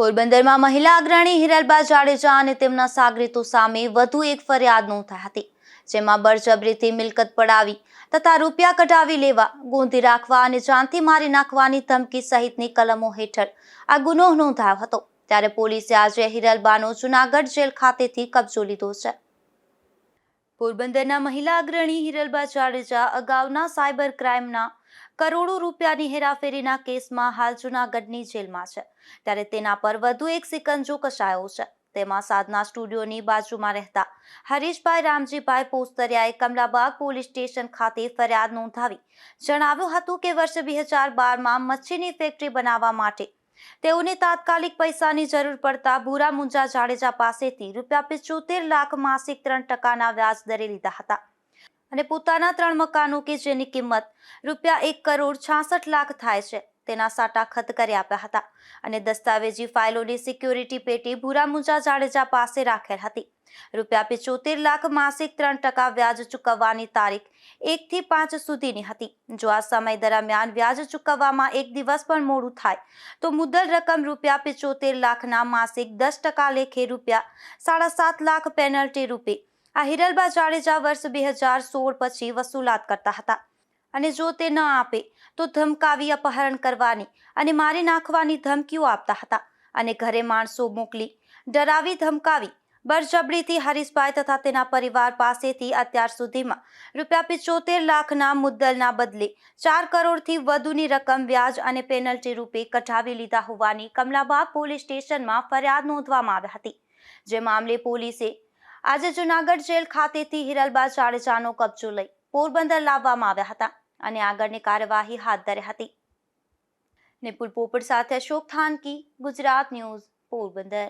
પોરબંદરમાં મહિલા અગ્રણી હિરલબા જાડેજા અને તેમના સાગરીતો સામે વધુ એક ફરિયાદ નોંધાઈ હતી, જેમાં બળજબરીથી મિલકત પડાવી તથા રૂપિયા કઢાવી લેવા, ગોંધી રાખવા અને જાનથી મારી નાખવાની ધમકી સહિતની કલમો હેઠળ આ ગુનો નોંધાયો હતો, ત્યારે પોલીસે આજે હિરલબાનો જુનાગઢ જેલ ખાતેથી કબજો લીધો છે. પોરબંદરના મહિલા અગ્રણી હિરલબા જાડેજા અગાઉના સાયબર ક્રાઇમના કરોડો રૂપિયાની હેરાફેરીના કેસમાં હાલ જુનાગઢની જેલમાં છે. ત્યારે તેના પર વધુ એક સિકંજો કસાયો છે. તેમાં સાધના સ્ટુડિયોની બાજુમાં રહેતા હરીશભાઈ રામજીભાઈ પોસ્તરિયાએ કમલાબાગ પોલીસ સ્ટેશન ખાતે ફરિયાદ નોંધાવી. જણાવ્યું હતું કે વર્ષ બે હજાર બારમાં મચ્છીની ફેક્ટરી બનાવવા માટે તેઓને તાત્કાલિક પૈસાની જરૂર પડતા ભૂરા મુંજા જાડેજા પાસેથી રૂપિયા પિચોતેર લાખ માસિક ત્રણ ટકાના વ્યાજ દરે લીધા હતા. અને પોતાના ત્રણ મકાનો કે જેની કિંમત રૂપિયા એક કરોડ છાસઠ લાખ થાય છે, તેના સાટા ખત કરી આપ્યા હતા અને દસ્તાવેજી ફાઇલોની સિક્યોરિટી પેટી ભૂરા મુંજા જાડેજા પાસે રાખેલ હતી. રૂપિયા પિચોતેર લાખ માસિક ત્રણ ટકા વ્યાજ ચૂકવવાની તારીખ એકથી પાંચ સુધીની હતી. જો આ સમય દરમિયાન વ્યાજ ચૂકવવામાં એક દિવસ પણ મોડું થાય, તો મુદ્દલ રકમ રૂપિયા પિચોતેર લાખના માસિક દસ ટકા લેખે રૂપિયા સાડા સાત લાખ પેનલ્ટી રૂપે આ હિરલબા જાડેજા વર્ષ બે હજાર સોળ પછી વસૂલાત કરતા હતા. અને જો તે ન આપે, તો ધમકાવી, અપહરણ કરવાની અને મારી નાખવાની ધમકીઓ આપતા હતા. અને ઘરે માણસો મોકલી, ડરાવી, ધમકાવી, બળજબરીથી હરીશભાઈ તથા તેના પરિવાર પાસેથી અત્યાર સુધીમાં રૂપિયા પિચોતેર લાખના મુદ્દલના બદલે ચાર કરોડથી વધુની રકમ વ્યાજ અને પેનલ્ટી રૂપે કઢાવી લીધા હોવાની કમલાબાગ પોલીસ સ્ટેશનમાં ફરિયાદ નોંધવામાં આવી હતી. જે મામલે પોલીસે આજે જુનાગઢ જેલ ખાતેથી હિરલબા જાડેજાનો કબજો લઈ પોરબંદર લાવવામાં આવ્યા હતા અને આગળની કાર્યવાહી હાથ ધરી હતી. નિપુલ પોપટ સાથે અશોક થાનકી, ગુજરાત ન્યૂઝ પોરબંદર.